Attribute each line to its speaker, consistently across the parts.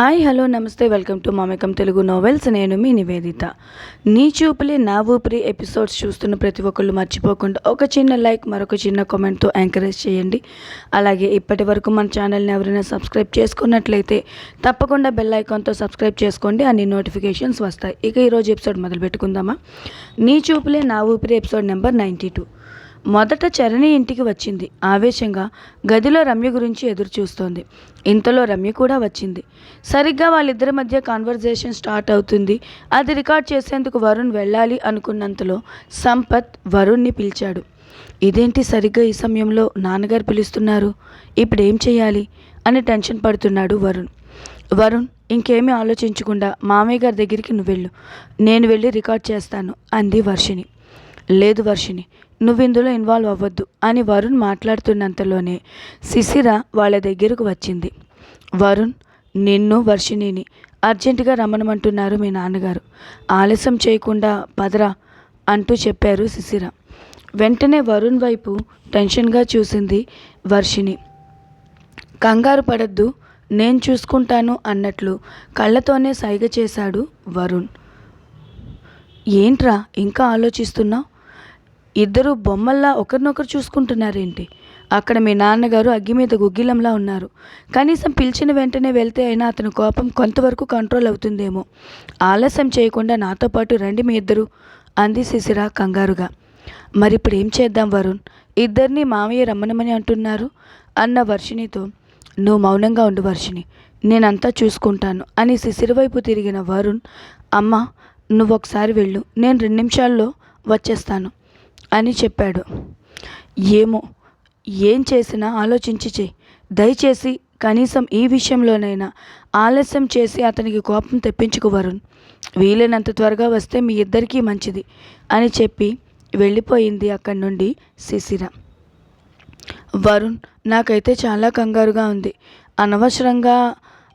Speaker 1: Hi hello నమస్తే welcome to మామికం Telugu novels నేను మీ నివేదిత. నీ చూపులే నా ఊపిరి ఎపిసోడ్స్ చూస్తున్న ప్రతి ఒక్కళ్ళు మర్చిపోకుండా ఒక చిన్న లైక్ మరొక చిన్న కామెంట్తో ఎంకరేజ్ చేయండి. అలాగే ఇప్పటి వరకు మన ఛానల్ని ఎవరైనా సబ్స్క్రైబ్ చేసుకున్నట్లయితే తప్పకుండా బెల్ ఐకాన్తో సబ్స్క్రైబ్ చేసుకోండి. అన్ని నోటిఫికేషన్స్ వస్తాయి. ఇక ఈరోజు ఎపిసోడ్ మొదలు పెట్టుకుందామా నీ చూపులే నా ఊపిరి ఎపిసోడ్ నెంబర్ నైంటీ టూ మొదట చరణి ఇంటికి వచ్చింది. ఆవేశంగా గదిలో రమ్య గురించి ఎదురు చూస్తోంది ఇంతలో రమ్య కూడా వచ్చింది. సరిగ్గా వాళ్ళిద్దరి మధ్య కాన్వర్జేషన్ స్టార్ట్ అవుతుంది. అది రికార్డ్ చేసేందుకు వరుణ్ వెళ్ళాలి అనుకున్నంతలో సంపత్ వరుణ్ని పిలిచాడు. ఇదేంటి సరిగ్గా ఈ సమయంలో నాన్నగారు పిలుస్తున్నారు? ఇప్పుడు ఏం చేయాలి? అని టెన్షన్ పడుతున్నాడు వరుణ్. వరుణ్ ఇంకేమీ ఆలోచించకుండా మామయ్య గారి దగ్గరికి నువ్వు వెళ్ళు. నేను వెళ్ళి రికార్డ్ చేస్తాను అంది వర్షిణి. లేదు వర్షిని నువ్వు ఇందులో ఇన్వాల్వ్ అవ్వద్దు అని వరుణ్ మాట్లాడుతున్నంతలోనే శిశిర వాళ్ళ దగ్గరకు వచ్చింది. వరుణ్ నిన్ను వర్షిణిని అర్జెంటుగా రమ్మనమంటున్నారు మీ నాన్నగారు. ఆలస్యం చేయకుండా పదరా అంటూ చెప్పారు శిశిర. వెంటనే వరుణ్ వైపు టెన్షన్గా చూసింది వర్షిణి. కంగారు పడద్దు నేను చూసుకుంటాను అన్నట్లు కళ్ళతోనే సైగ చేశాడు వరుణ్. ఏంట్రా ఇంకా ఆలోచిస్తున్నావు? ఇద్దరు బొమ్మల్లా ఒకరినొకరు చూసుకుంటున్నారేంటి? అక్కడ మీ నాన్నగారు అగ్గి మీద గుగ్గిలంలా ఉన్నారు. కనీసం పిలిచిన వెంటనే వెళ్తే అయినా అతని కోపం కొంతవరకు కంట్రోల్ అవుతుందేమో. ఆలస్యం చేయకుండా నాతో పాటు రండి మీ ఇద్దరు అంది శిశిర కంగారుగా. మరి ఇప్పుడు ఏం చేద్దాం వరుణ్? ఇద్దరిని మామయ్య రమ్మనమని అంటున్నారు? అన్న వర్షినితో నువ్వు మౌనంగా ఉండు వర్షిని నేనంతా చూసుకుంటాను అని శిశిర వైపు తిరిగిన వరుణ్ అమ్మ నువ్వు ఒకసారి వెళ్ళు నేను రెండు నిమిషాల్లో వచ్చేస్తాను. అని చెప్పాడు. ఏమో ఏం చేసినా ఆలోచించి చెయ్యి దయచేసి కనీసం ఈ విషయంలోనైనా ఆలస్యం చేసి అతనికి కోపం తెప్పించుకు వరుణ్. వీలైనంత త్వరగా వస్తే మీ ఇద్దరికీ మంచిది అని చెప్పి వెళ్ళిపోయింది అక్కడి నుండి శిశిర. వరుణ్ నాకైతే చాలా కంగారుగా ఉంది. అనవసరంగా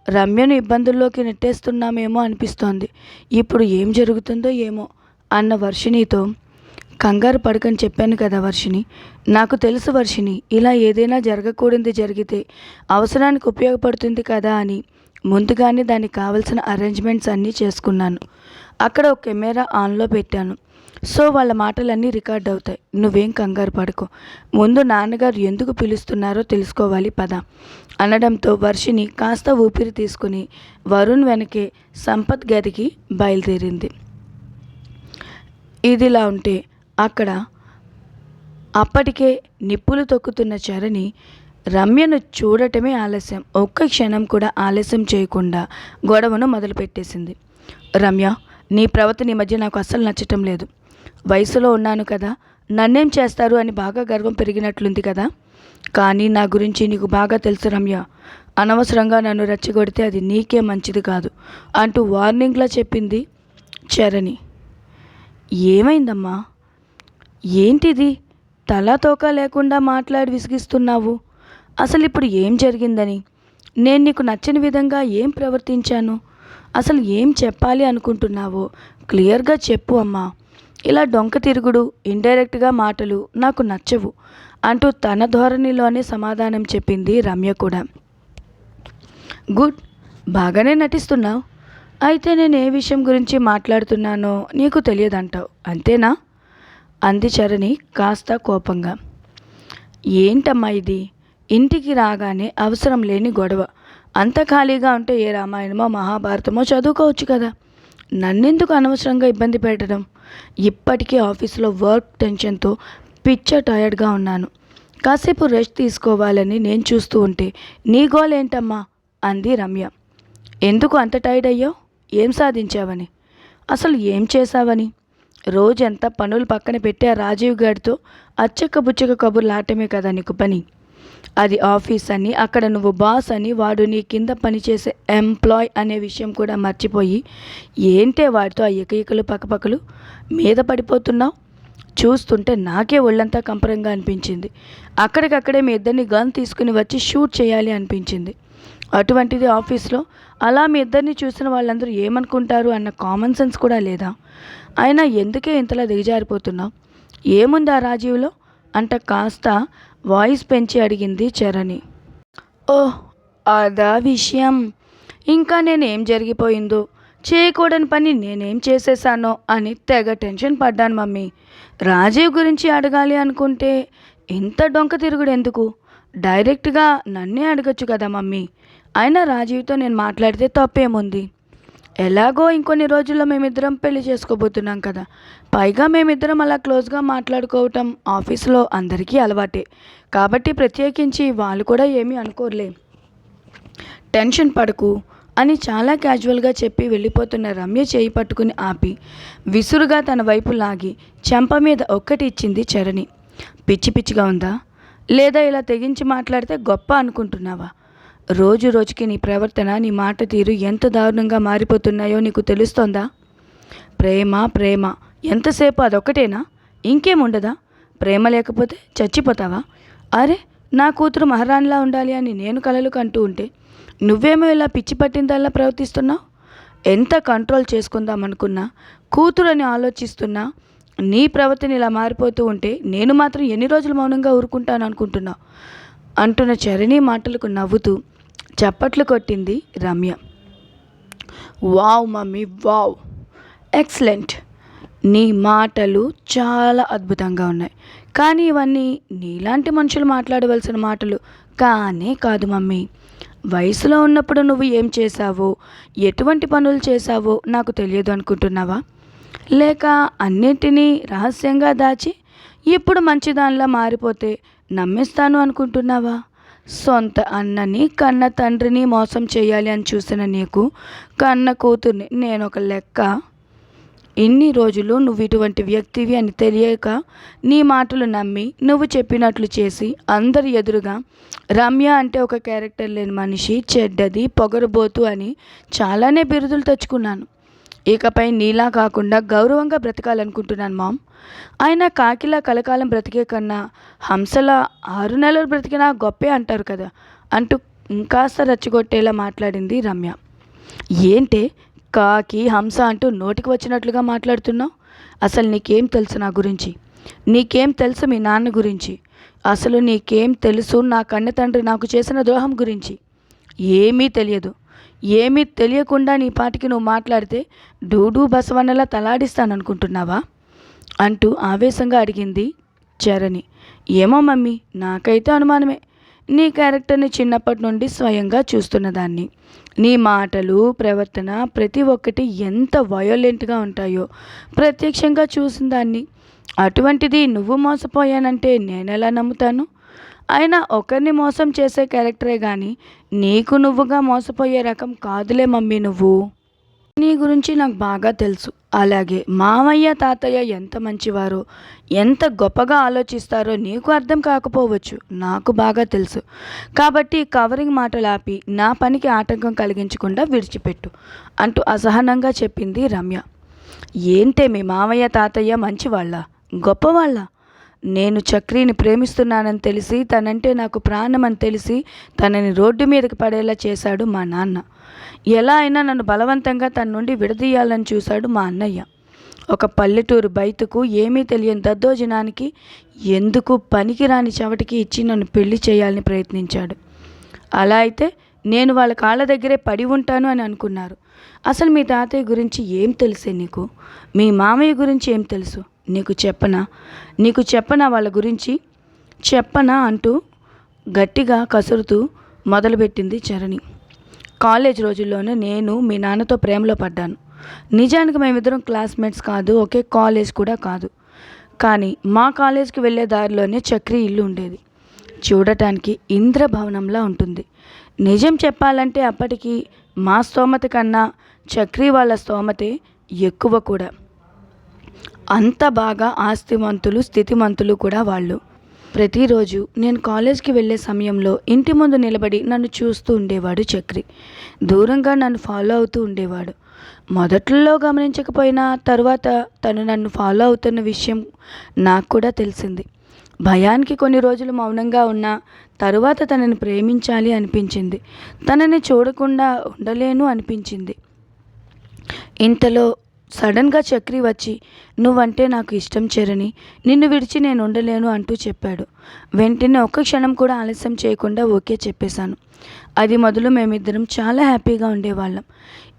Speaker 1: రమ్యను ఇబ్బందుల్లోకి నెట్టేస్తున్నామేమో అనిపిస్తోంది. ఇప్పుడు ఏం జరుగుతుందో ఏమో అన్న వర్షిణితో కంగారు పడకని చెప్పాను కదా వర్షిని నాకు తెలుసు వర్షిని ఇలా ఏదైనా జరగకూడదు జరిగితే అవసరానికి ఉపయోగపడుతుంది కదా అని ముందుగానే దానికి కావలసిన అరేంజ్మెంట్స్ అన్నీ చేసుకున్నాను. అక్కడ ఒక కెమెరా ఆన్లో పెట్టాను. సో వాళ్ళ మాటలన్నీ రికార్డ్ అవుతాయి. నువ్వేం కంగారు పడుకో. ముందు నాన్నగారు ఎందుకు పిలుస్తున్నారో తెలుసుకోవాలి పద అనడంతో వర్షిని కాస్త ఊపిరి తీసుకుని వరుణ్ వెనకే సంపత్ గదికి బయలుదేరింది. ఇదిలా ఉంటే అక్కడ అప్పటికే నిప్పులు తొక్కుతున్న చరణి రమ్యను చూడటమే ఆలస్యం. ఒక్క క్షణం కూడా ఆలస్యం చేయకుండా గొడవను మొదలుపెట్టేసింది. రమ్య నీ ప్రవర్తన ఈ మధ్య నాకు అస్సలు నచ్చటం లేదు. వయసులో ఉన్నాను కదా నన్నేం చేస్తారు అని బాగా గర్వం పెరిగినట్లుంది కదా. కానీ నా గురించి నీకు బాగా తెలుసు రమ్య. అనవసరంగా నన్ను రెచ్చగొడితే అది నీకే మంచిది కాదు అంటూ వార్నింగ్లా చెప్పింది చరణి. ఏమైందమ్మా? ఏంటిది? తలాతోక లేకుండా మాట్లాడి విసిగిస్తున్నావు. అసలు ఇప్పుడు ఏం జరిగిందని? నేను నీకు నచ్చని విధంగా ఏం ప్రవర్తించాను? అసలు ఏం చెప్పాలి అనుకుంటున్నావో? క్లియర్గా చెప్పు అమ్మా. ఇలా డొంక తిరుగుడు ఇండైరెక్ట్గా మాటలు నాకు నచ్చవు అంటూ తన ధోరణిలోనే సమాధానం చెప్పింది రమ్య కూడా. గుడ్. బాగానే నటిస్తున్నావు. అయితే నేను ఏ విషయం గురించి మాట్లాడుతున్నానో నీకు తెలియదంటావు అంతేనా? అంది చరణి కాస్త కోపంగా. ఏంటమ్మా ఇది? ఇంటికి రాగానే అవసరం లేని గొడవ. అంత ఖాళీగా ఉంటే ఏ రామాయణమో మహాభారతమో చదువుకోవచ్చు కదా? నన్నెందుకు అనవసరంగా ఇబ్బంది పెట్టడం? ఇప్పటికే ఆఫీసులో వర్క్ టెన్షన్తో పిచ్చ టయర్డ్గా ఉన్నాను. కాసేపు రెస్ట్ తీసుకోవాలని నేను చూస్తూ ఉంటే నీ గోల్ ఏంటమ్మా? అంది రమ్య. ఎందుకు అంత టైర్డ్ అయ్యావు? ఏం సాధించావని? అసలు ఏం చేశావని? రోజంతా పనులు పక్కన పెట్టి ఆ రాజీవ్ గారితో అచ్చక్క బుచ్చక కబుర్లు ఆటమే కదా నీకు పని? అది ఆఫీస్ అని అక్కడ నువ్వు బాస్ అని వాడు నీ కింద పనిచేసే ఎంప్లాయ్ అనే విషయం కూడా మర్చిపోయి ఏంటే వాడితో ఆ ఎకయికలు పక్కపక్కలు? మీద పడిపోతున్నావు? చూస్తుంటే నాకే ఒళ్ళంతా కంపరంగా అనిపించింది. అక్కడికక్కడే మీ ఇద్దరిని గన్ తీసుకుని వచ్చి షూట్ చేయాలి అనిపించింది. అటువంటిది ఆఫీస్లో. అలా మీ ఇద్దరిని చూసిన వాళ్ళందరూ ఏమనుకుంటారు అన్న కామన్ సెన్స్ కూడా లేదా? అయినా ఎందుకే ఇంతలా దిగజారిపోతున్నావు? ఏముంది ఆ రాజీవ్లో? అంట కాస్త వాయిస్ పెంచి అడిగింది చరణి. ఓహ్ అదా విషయం. ఇంకా నేనేం జరిగిపోయిందో? చేయకూడని పని నేనేం చేసేసానో అని తెగ టెన్షన్ పడ్డాను మమ్మీ. రాజీవ్ గురించి అడగాలి అనుకుంటే ఇంత డొంక తిరుగుడు ఎందుకు? డైరెక్ట్గా నన్నే అడగచ్చు కదా మమ్మీ. అయినా రాజీవ్తో నేను మాట్లాడితే తప్పేముంది? ఎలాగో ఇంకొన్ని రోజుల్లో మేమిద్దరం పెళ్ళి చేసుకోబోతున్నాం కదా. పైగా మేమిద్దరం అలా క్లోజ్గా మాట్లాడుకోవటం ఆఫీస్లో అందరికీ అలవాటే. కాబట్టి ప్రత్యేకించి వాళ్ళు కూడా ఏమీ అనుకోర్లే. టెన్షన్ పడకు అని చాలా క్యాజువల్గా చెప్పి వెళ్ళిపోతున్న రమ్య చేయి పట్టుకుని ఆపి విసురుగా తన వైపు లాగి చెంప మీద ఒక్కటి ఇచ్చింది చరణి. పిచ్చి పిచ్చిగా ఉందా? లేదా ఇలా తెగించి మాట్లాడితే గొప్ప అనుకుంటున్నావా? రోజు రోజుకి నీ ప్రవర్తన నీ మాట తీరు ఎంత దారుణంగా మారిపోతున్నాయో నీకు తెలుస్తోందా? ప్రేమ ప్రేమ. ఎంతసేపు అదొక్కటేనా? ఇంకేముండదా ప్రేమ లేకపోతే చచ్చిపోతావా? అరే నా కూతురు మహారాణిలా ఉండాలి అని నేను కలలు కంటూ ఉంటే నువ్వేమో ఇలా పిచ్చి పట్టిందల్లా ప్రవర్తిస్తున్నావు? ఎంత కంట్రోల్ చేసుకుందాం అనుకున్నా కూతురు అని ఆలోచిస్తున్నా నీ ప్రవర్తన ఇలా మారిపోతూ ఉంటే నేను మాత్రం ఎన్ని రోజులు మౌనంగా ఊరుకుంటాను అనుకుంటున్నా? అంటున్న చరణి మాటలకు నవ్వుతూ చప్పట్లు కొట్టింది Ramya. Wow mummy wow. Excellent. నీ మాటలు చాలా అద్భుతంగా ఉన్నాయి. కానీ ఇవన్నీ నీలాంటి మనుషులు మాట్లాడవలసిన మాటలు కానే కాదు మమ్మీ. వయసులో ఉన్నప్పుడు నువ్వు ఏం చేశావో ఎటువంటి పనులు చేశావో నాకు తెలియదు అనుకుంటున్నావా? లేక అన్నిటినీ రహస్యంగా దాచి ఇప్పుడు మంచిదానిలా మారిపోతే నమ్మిస్తాను అనుకుంటున్నావా? సొంత అన్నని కన్న తండ్రిని మోసం చేయాలి అని చూసిన నీకు కన్న కూతుర్ని నేను ఒక లెక్క? ఇన్ని రోజులు నువ్వు ఇటువంటి వ్యక్తివి అని తెలియక నీ మాటలు నమ్మి నువ్వు చెప్పినట్లు చేసి అందరి ఎదురుగా రమ్య అంటే ఒక క్యారెక్టర్ లేని మనిషి చెడ్డది పొగరబోతు అని చాలానే బిరుదులు తెచ్చుకున్నాను. ఇకపై నీలా కాకుండా గౌరవంగా బ్రతకాలనుకుంటున్నాను మామ్. ఆయన కాకిలా కలకాలం బ్రతికే కన్నా హంసల ఆరు నెలలు బ్రతికినా గొప్పే అంటారు కదా అంటూ ఇంకాస్త రెచ్చగొట్టేలా మాట్లాడింది రమ్య. ఏంటే కాకి హంస అంటూ నోటికి వచ్చినట్లుగా మాట్లాడుతున్నావు? అసలు నీకేం తెలుసు నా గురించి? నీకేం తెలుసు మీ నాన్న గురించి? అసలు నీకేం తెలుసు నా కన్న తండ్రి నాకు చేసిన ద్రోహం గురించి? ఏమీ తెలియదు. ఏమీ తెలియకుండా నీ పాటికి నువ్వు మాట్లాడితే డూడు బసవన్నలా తలాడిస్తాననుకుంటున్నావా? అంటూ ఆవేశంగా అడిగింది చరణి. ఏమో మమ్మీ నాకైతే అనుమానమే. నీ క్యారెక్టర్ని చిన్నప్పటి నుండి స్వయంగా చూస్తున్నదాన్ని. నీ మాటలు ప్రవర్తన ప్రతి ఒక్కటి ఎంత వయోలెంట్గా ఉంటాయో ప్రత్యక్షంగా చూసిన దాన్ని. అటువంటిది నువ్వు మోసపోయానంటే నేనెలా నమ్ముతాను? అయినా ఒకరిని మోసం చేసే క్యారెక్టరే కానీ నీకు నువ్వుగా మోసపోయే రకం కాదులే మమ్మీ నువ్వు. నీ గురించి నాకు బాగా తెలుసు. అలాగే మామయ్య తాతయ్య ఎంత మంచివారో ఎంత గొప్పగా ఆలోచిస్తారో నీకు అర్థం కాకపోవచ్చు. నాకు బాగా తెలుసు. కాబట్టి కవరింగ్ మాటలు ఆపి నా పనికి ఆటంకం కలిగించకుండా విడిచిపెట్టు అంటూ అసహనంగా చెప్పింది రమ్య. ఏంటే మీ మామయ్య తాతయ్య మంచివాళ్ళ? గొప్పవాళ్ళ? నేను చక్రిని ప్రేమిస్తున్నానని తెలిసి తనంటే నాకు ప్రాణం అని తెలిసి తనని రోడ్డు మీదకి పడేలా చేశాడు మా నాన్న. ఎలా అయినా నన్ను బలవంతంగా తన నుండి విడదీయాలని చూశాడు మా అన్నయ్య. ఒక పల్లెటూరు బయటకు ఏమీ తెలియని దద్దోజనానికి ఎందుకు పనికిరాని చెవటికి ఇచ్చి నన్ను పెళ్ళి చేయాలని ప్రయత్నించాడు. అలా అయితే నేను వాళ్ళ కాళ్ళ దగ్గరే పడి ఉంటాను అని అనుకున్నారు. అసలు మీ తాతయ్య గురించి ఏం తెలుసే నీకు? మీ మామయ్య గురించి ఏం తెలుసు? నీకు చెప్పనా? నీకు చెప్పనా వాళ్ళ గురించి? చెప్పనా అంటూ గట్టిగా కసురుతూ మొదలుపెట్టింది చరణి. కాలేజ్ రోజుల్లోనే నేను మీ నాన్నతో ప్రేమలో పడ్డాను. నిజానికి మేమిద్దరం క్లాస్మేట్స్ కాదు ఒకే కాలేజ్ కూడా కాదు. కానీ మా కాలేజ్కి వెళ్ళే దారిలోనే చక్రి ఇల్లు ఉండేది. చూడటానికి ఇంద్రభవనంలా ఉంటుంది. నిజం చెప్పాలంటే అప్పటికి మా స్తోమత కన్నా చక్రి వాళ్ళ స్తోమతే ఎక్కువ కూడా. అంత బాగా ఆస్తిమంతులు స్థితిమంతులు కూడా వాళ్ళు. ప్రతిరోజు నేను కాలేజ్కి వెళ్ళే సమయంలో ఇంటి ముందు నిలబడి నన్ను చూస్తూ ఉండేవాడు చక్రి. దూరంగా నన్ను ఫాలో అవుతూ ఉండేవాడు. మొదట్లో గమనించకపోయినా తరువాత తను నన్ను ఫాలో అవుతున్న విషయం నాకు కూడా తెలిసింది. భయానికి కొన్ని రోజులు మౌనంగా ఉన్నా తరువాత తనని ప్రేమించాలి అనిపించింది. తనని చూడకుండా ఉండలేను అనిపించింది. ఇంతలో సడన్గా చక్రి వచ్చి నువ్వంటే నాకు ఇష్టం చెరని నిన్ను విడిచి నేను ఉండలేను అంటూ చెప్పాడు. వెంటనే ఒక్క క్షణం కూడా ఆలస్యం చేయకుండా ఓకే చెప్పేశాను. అది మొదలు మేమిద్దరం చాలా హ్యాపీగా ఉండేవాళ్ళం.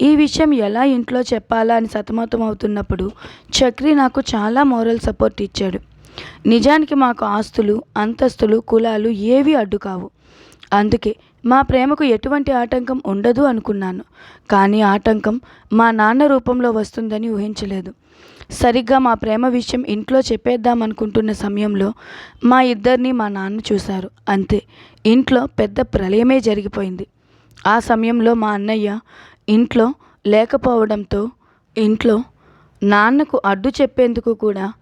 Speaker 1: ఈ విషయం ఎలా ఇంట్లో చెప్పాలా అని సతమతం అవుతున్నప్పుడు చక్రి నాకు చాలా మోరల్ సపోర్ట్ ఇచ్చాడు. నిజానికి మాకు ఆస్తులు అంతస్తులు కులాలు ఏవి అడ్డు కావు అందుకే మా ప్రేమకు ఎటువంటి ఆటంకం ఉండదు అనుకున్నాను కానీ ఆటంకం మా నాన్న రూపంలో వస్తుందని ఊహించలేదు. సరిగ్గా మా ప్రేమ విషయం ఇంట్లో చెప్పేద్దాం అనుకుంటున్న సమయంలో మా ఇద్దరిని మా నాన్న చూశారు. అంతే ఇంట్లో పెద్ద ప్రళయమే జరిగిపోయింది. ఆ సమయంలో మా అన్నయ్య ఇంట్లో లేకపోవడంతో ఇంట్లో నాన్నకు అడ్డు చెప్పేందుకు కూడా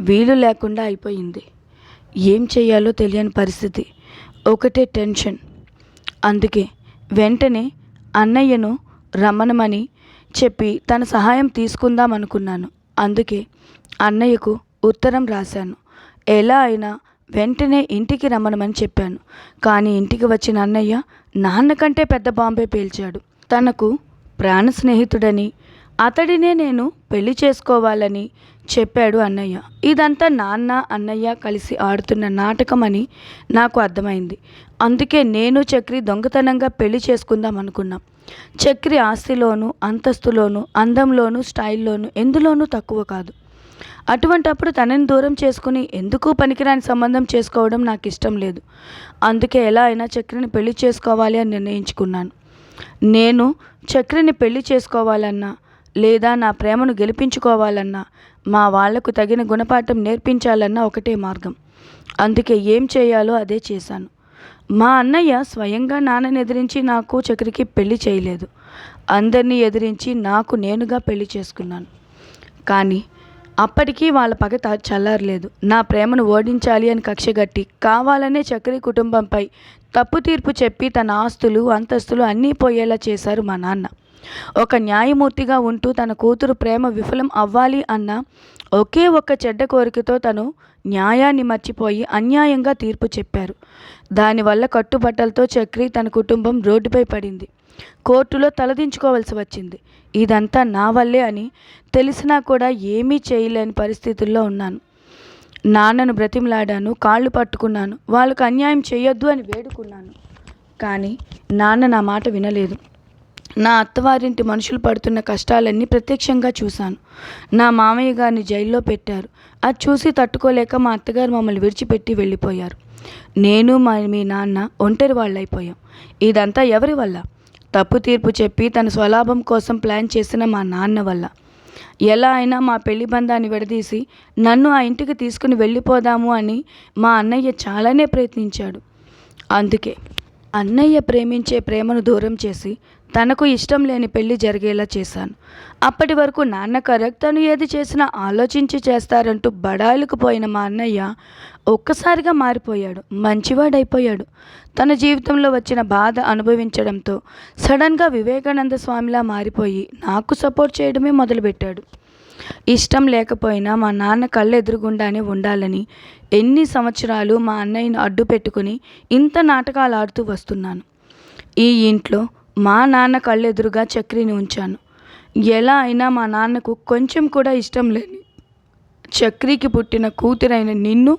Speaker 1: వీలు లేకుండా అయిపోయింది. ఏం చేయాలో తెలియని పరిస్థితి. ఒకటే టెన్షన్. అందుకే వెంటనే అన్నయ్యను రమ్మనమని చెప్పి తన సహాయం తీసుకుందాం అనుకున్నాను అందుకే అన్నయ్యకు ఉత్తరం రాశాను. ఎలా అయినా వెంటనే ఇంటికి రమ్మనమని చెప్పాను. కానీ ఇంటికి వచ్చిన అన్నయ్య నాన్నకంటే పెద్ద బాంబే పేల్చాడు. తనకు ప్రాణ స్నేహితుడని అతడినే నేను పెళ్ళి చేసుకోవాలని చెప్పాడు అన్నయ్య. ఇదంతా నాన్న అన్నయ్య కలిసి ఆడుతున్న నాటకం అని నాకు అర్థమైంది. అందుకే నేను చక్రి దొంగతనంగా పెళ్ళి చేసుకుందాం అనుకున్నాం. చక్రి ఆస్తిలోను అంతస్తులోను అందంలోను స్టైల్లోను ఎందులోనూ తక్కువ కాదు. అటువంటప్పుడు తనని దూరం చేసుకుని ఎందుకు పనికిరాని సంబంధం చేసుకోవడం నాకు ఇష్టం లేదు. అందుకే ఎలా అయినా చక్రిని పెళ్ళి చేసుకోవాలి అని నిర్ణయించుకున్నాను. నేను చక్రిని పెళ్ళి చేసుకోవాలన్నా లేదా నా ప్రేమను గెలిపించుకోవాలన్నా మా వాళ్ళకు తగిన గుణపాఠం నేర్పించాలన్నా ఒకటే మార్గం. అందుకే ఏం చేయాలో అదే చేశాను. మా అన్నయ్య స్వయంగా నాన్నని ఎదిరించి నాకు చక్రికి పెళ్ళి చేయలేదు. అందరినీ ఎదిరించి నాకు నేనుగా పెళ్ళి చేసుకున్నాను. కానీ అప్పటికీ వాళ్ళ పగ చల్లారలేదు. నా ప్రేమను ఓడించాలి అని కక్షగట్టి కావాలనే చక్రి కుటుంబంపై తప్పు తీర్పు చెప్పి తన ఆస్తులు అంతస్తులు అన్నీ పోయేలా చేశారు మా నాన్న. ఒక న్యాయమూర్తిగా ఉంటూ తన కూతురు ప్రేమ విఫలం అవ్వాలి అన్న ఒకే ఒక్క చెడ్డ కోరికతో తను న్యాయాన్ని మర్చిపోయి అన్యాయంగా తీర్పు చెప్పారు. దానివల్ల కట్టుబట్టలతో చక్రి తన కుటుంబం రోడ్డుపై పడింది. కోర్టులో తలదించుకోవాల్సి వచ్చింది. ఇదంతా నా వల్లే అని తెలిసినా కూడా ఏమీ చేయలేని పరిస్థితుల్లో ఉన్నాను. నాన్నను బ్రతిమలాడాను కాళ్ళు పట్టుకున్నాను వాళ్ళకు అన్యాయం చేయొద్దు అని వేడుకున్నాను. కానీ నాన్న నా మాట వినలేదు. నా అత్తవారింటి మనుషులు పడుతున్న కష్టాలన్నీ ప్రత్యక్షంగా చూశాను. నా మామయ్య గారిని జైల్లో పెట్టారు. అది చూసి తట్టుకోలేక మా అత్తగారు మమ్మల్ని విడిచిపెట్టి వెళ్ళిపోయారు. నేను మా మీ నాన్న ఒంటరి వాళ్ళైపోయాం. ఇదంతా ఎవరి వల్ల? తప్పు తీర్పు చెప్పి తన స్వలాభం కోసం ప్లాన్ చేసిన మా నాన్న వల్ల. ఎలా అయినా మా పెళ్ళి బంధాన్ని విడదీసి నన్ను ఆ ఇంటికి తీసుకుని వెళ్ళిపోదాము అని మా అన్నయ్య చాలానే ప్రయత్నించాడు. అందుకే అన్నయ్య ప్రేమించే ప్రేమను దూరం చేసి తనకు ఇష్టం లేని పెళ్ళి జరిగేలా చేశాను. అప్పటి వరకు నాన్న కరెక్ట్ తను ఏది చేసినా ఆలోచించి చేస్తారంటూ బడాయిలకు పోయిన మా అన్నయ్య ఒక్కసారిగా మారిపోయాడు మంచివాడైపోయాడు. తన జీవితంలో వచ్చిన బాధ అనుభవించడంతో సడన్గా వివేకానంద స్వామిలా మారిపోయి నాకు సపోర్ట్ చేయడమే మొదలుపెట్టాడు. ఇష్టం లేకపోయినా మా నాన్న కళ్ళు ఎదురుగుండానే ఉండాలని ఎన్ని సంవత్సరాలు మా అన్నయ్యను అడ్డు పెట్టుకుని ఇంత నాటకాలు ఆడుతూ వస్తున్నాను. ఈ ఇంట్లో మా నాన్న కళ్ళెదురుగా చక్రిని ఉంచాను. ఎలా అయినా మా నాన్నకు కొంచెం కూడా ఇష్టం లేని చక్రికి పుట్టిన కూతురైన నిన్ను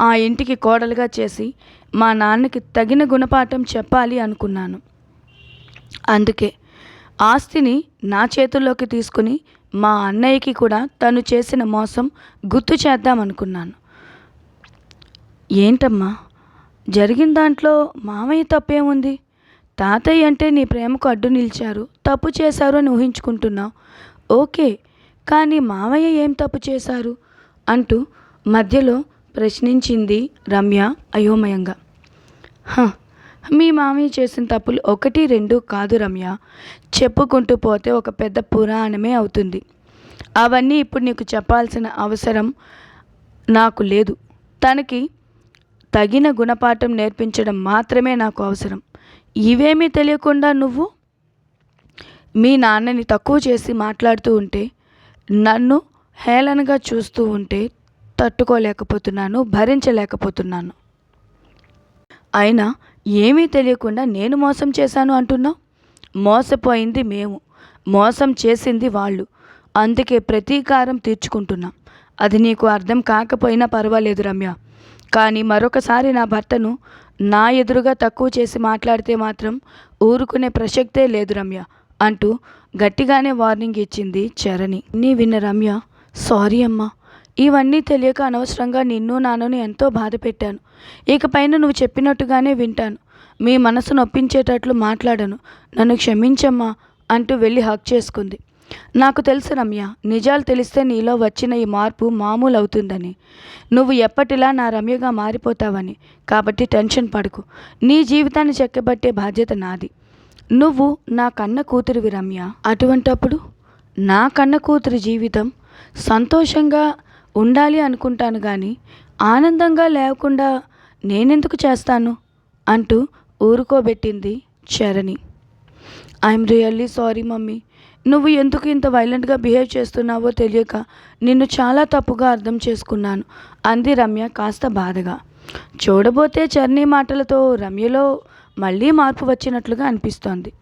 Speaker 1: ఆ ఇంటికి కోడలుగా చేసి మా నాన్నకి తగిన గుణపాఠం చెప్పాలి అనుకున్నాను. అందుకే ఆస్తిని నా చేతుల్లోకి తీసుకుని మా అన్నయ్యకి కూడా తను చేసిన మోసం గుర్తు చేద్దామనుకున్నాను ఏంటమ్మా? జరిగిన దాంట్లో మామయ్య తప్పేముంది? తాతయ్య అంటే నీ ప్రేమకు అడ్డు నిలిచారు. తప్పు చేశారు అని ఊహించుకుంటున్నావు. ఓకే కానీ మామయ్య ఏం తప్పు చేశారు? అంటూ మధ్యలో ప్రశ్నించింది రమ్య అయోమయంగా. "హ, మీ మామయ్య చేసిన తప్పులు ఒకటి రెండు కాదు రమ్య. చెప్పుకుంటూ పోతే ఒక పెద్ద పురాణమే అవుతుంది. అవన్నీ ఇప్పుడు నీకు చెప్పాల్సిన అవసరం నాకు లేదు. తనకి తగిన గుణపాఠం నేర్పించడం మాత్రమే నాకు అవసరం. ఇవేమీ తెలియకుండా నువ్వు మీ నాన్నని తక్కువ చేసి మాట్లాడుతూ ఉంటే నన్ను హేళనగా చూస్తూ ఉంటే తట్టుకోలేకపోతున్నాను భరించలేకపోతున్నాను. అయినా ఏమీ తెలియకుండా నేను మోసం చేశాను అంటున్నావు? మోసపోయింది మేము. మోసం చేసింది వాళ్ళు. అందుకే ప్రతీకారం తీర్చుకుంటున్నాం. అది నీకు అర్థం కాకపోయినా పర్వాలేదు రమ్య. కానీ మరొకసారి నా భర్తను నా ఎదురుగా తక్కువ చేసి మాట్లాడితే మాత్రం ఊరుకునే ప్రసక్తే లేదు రమ్య అంటూ గట్టిగానే వార్నింగ్ ఇచ్చింది చరణి. నీ విన్న రమ్య సారీ అమ్మా ఇవన్నీ తెలియక అనవసరంగా నిన్ను నాన్నను ఎంతో బాధ పెట్టాను ఇకపైన నువ్వు చెప్పినట్టుగానే వింటాను. మీ మనసు నొప్పించేటట్లు మాట్లాడను. నన్ను క్షమించమ్మా అంటూ వెళ్ళి హక్ చేసుకుంది. నాకు తెలుసు రమ్య నిజాలు తెలిస్తే నీలో వచ్చిన ఈ మార్పు మామూలు అవుతుందని నువ్వు ఎప్పటిలా నా రమ్యగా మారిపోతావని. కాబట్టి టెన్షన్ పడకు. నీ జీవితాన్ని చెక్కబట్టే బాధ్యత నాది. నువ్వు నా కన్న కూతురివి రమ్య. అటువంటప్పుడు నా కన్న కూతురి జీవితం సంతోషంగా ఉండాలి అనుకుంటాను కానీ ఆనందంగా లేకుండా నేనెందుకు చేస్తాను? అంటూ ఊరుకోబెట్టింది Charani. I'm really sorry mummy. నువ్వు ఎందుకు ఇంత వైలెంట్గా బిహేవ్ చేస్తున్నావో తెలియక నిన్ను చాలా తప్పుగా అర్థం చేసుకున్నాను. అంది రమ్య కాస్త బాధగా. చూడబోతే చర్నీ మాటలతో రమ్యలో మళ్ళీ మార్పు వచ్చినట్లుగా అనిపిస్తోంది.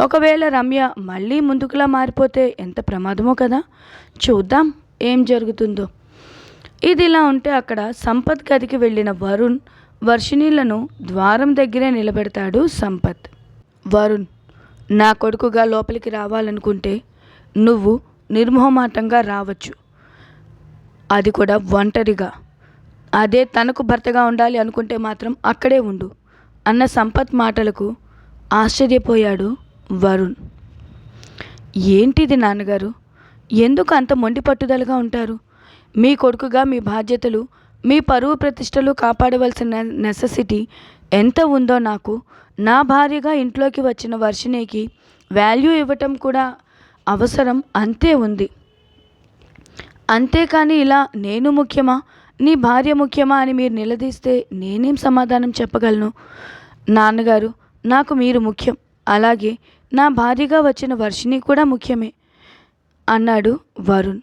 Speaker 1: ఒకవేళ రమ్య మళ్ళీ ముందుకులా మారిపోతే ఎంత ప్రమాదమో కదా. చూద్దాం ఏం జరుగుతుందో. ఇది ఇలా ఉంటే అక్కడ సంపత్ గదికి వెళ్ళిన వరుణ్ వర్షిణీలను ద్వారం దగ్గరే నిలబెడతాడు సంపత్. వరుణ్ నా కొడుకుగా లోపలికి రావాలనుకుంటే నువ్వు నిర్మోహమాటంగా రావచ్చు. అది కూడా ఒంటరిగా. అదే తనకు భర్తగా ఉండాలి అనుకుంటే మాత్రం అక్కడే ఉండు. అన్న సంపత్ మాటలకు ఆశ్చర్యపోయాడు వరుణ్. ఏంటిది నాన్నగారు? ఎందుకు అంత మొండి పట్టుదలగా ఉంటారు? మీ కొడుకుగా మీ బాధ్యతలు మీ పరువు ప్రతిష్టలు కాపాడవలసిన నెససిటీ ఎంత ఉందో నాకు నా భార్యగా ఇంట్లోకి వచ్చిన వర్షిణికి వాల్యూ ఇవ్వటం కూడా అవసరం అంతే ఉంది. అంతేకాని ఇలా నేను ముఖ్యమా నీ భార్య ముఖ్యమా అని మీరు నిలదీస్తే నేనేం సమాధానం చెప్పగలను? నాన్నగారు నాకు మీరు ముఖ్యం. అలాగే నా భార్యగా వచ్చిన వర్షిణి కూడా ముఖ్యమే అన్నాడు వరుణ్.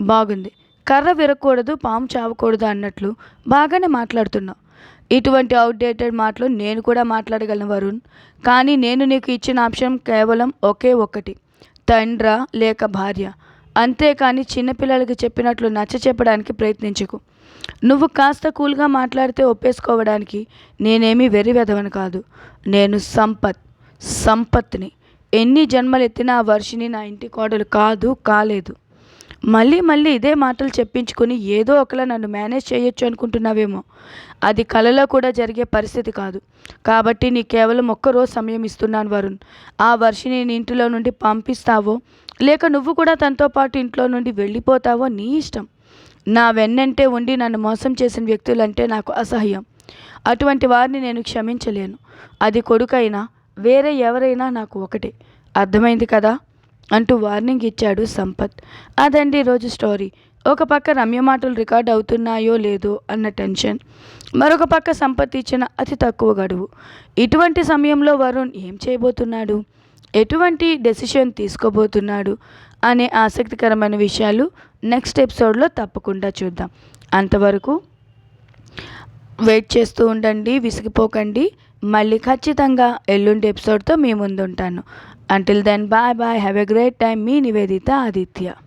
Speaker 1: బాగుంది. కర్ర విరగకూడదు పాము చావకూడదు అన్నట్లు బాగానే మాట్లాడుతున్నావు. ఇటువంటి అవుట్డేటెడ్ మాటలు నేను కూడా మాట్లాడగలను వరుణ్. కానీ నేను నీకు ఇచ్చిన ఆప్షన్ కేవలం ఒకే ఒక్కటి తండ్ర లేక భార్య. అంతేకాని చిన్నపిల్లలకి చెప్పినట్లు నచ్చ చెప్పడానికి ప్రయత్నించకు. నువ్వు కాస్త కూల్గా మాట్లాడితే ఒప్పేసుకోవడానికి నేనేమీ వెర్రివెదవను కాదు. నేను సంపత్ సంపత్ని ఎన్ని జన్మలు ఎత్తినా ఆ వర్షిని నా ఇంటి కోడలు కాదు కాలేదు. మళ్ళీ మళ్ళీ ఇదే మాటలు చెప్పించుకొని ఏదో ఒకలా నన్ను మేనేజ్ చేయొచ్చు అనుకుంటున్నావేమో. అది కలలో కూడా జరిగే పరిస్థితి కాదు. కాబట్టి నీ కేవలం ఒక్కరోజు సమయం ఇస్తున్నాను వరుణ్. ఆ వర్షిని నీ ఇంటిలో నుండి పంపిస్తావో లేక నువ్వు కూడా తనతో పాటు ఇంట్లో నుండి వెళ్ళిపోతావో నీ ఇష్టం. నా వెన్నంటే ఉండి నన్ను మోసం చేసిన వ్యక్తులంటే నాకు అసహ్యం. అటువంటి వారిని నేను క్షమించలేను. అది కొడుకైనా వేరే ఎవరైనా నాకు ఒకటే. అర్థమైంది కదా? అంటూ వార్నింగ్ ఇచ్చాడు సంపత్. అదండి ఈరోజు స్టోరీ. ఒక పక్క రమ్య మాటలు రికార్డ్ అవుతున్నాయో లేదో అన్న టెన్షన్. మరొక పక్క సంపత్ ఇచ్చిన అతి తక్కువ గడువు. ఇటువంటి సమయంలో వరుణ్ ఏం చేయబోతున్నాడు? ఎటువంటి డెసిషన్ తీసుకోబోతున్నాడు? అనే ఆసక్తికరమైన విషయాలు నెక్స్ట్ ఎపిసోడ్లో తప్పకుండా చూద్దాం. అంతవరకు వెయిట్ చేస్తూ ఉండండి విసిగిపోకండి. మళ్ళీ ఖచ్చితంగా ఎల్లుండి ఎపిసోడ్తో మీ ముందు Until then, bye bye. Have a great time. Me, Nivedita Aditya.